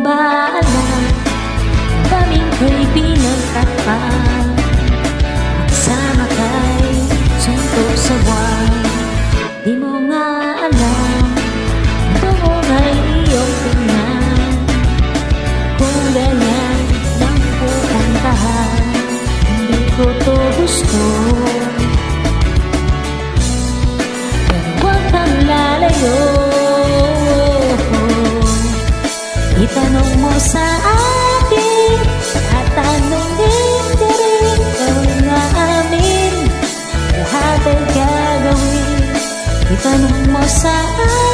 ba alam? Daming ka pa Magsama kay suntok sa buwan. Di mo nga alam. Doon ay iyong tingnan. Kung ganyan lang pupuntahan Hindi ko to gusto sa akin At tanongin ka rin Gawin na amin Lahat ay gagawin. Itanong mo sa akin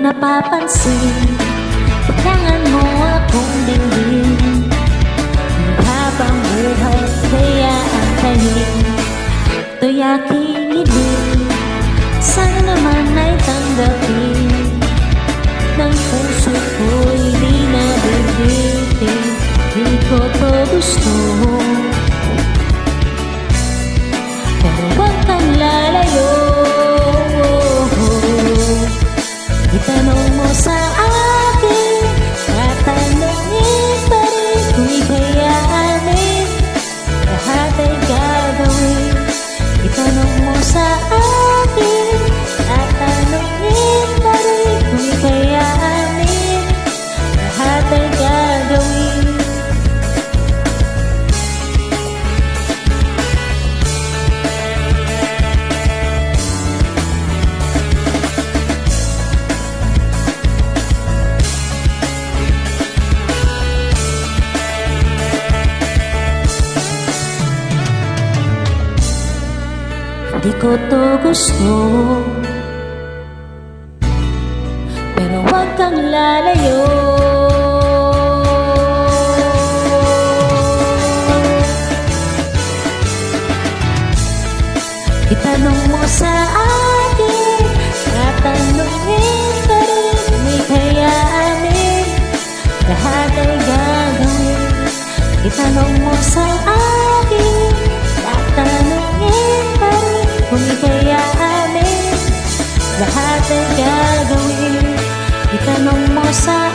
napapansin. Kailangan mo akong dinggin Habang buhay kaya ang kahin Ito'y aking ibig Sana naman ay tanggapin Di ko to gusto. Pero huwag kang lalayo. Itanong mo sa akin Tatanungin ka rin. May kaya amin. Lahat ay gagawin. Itanong amin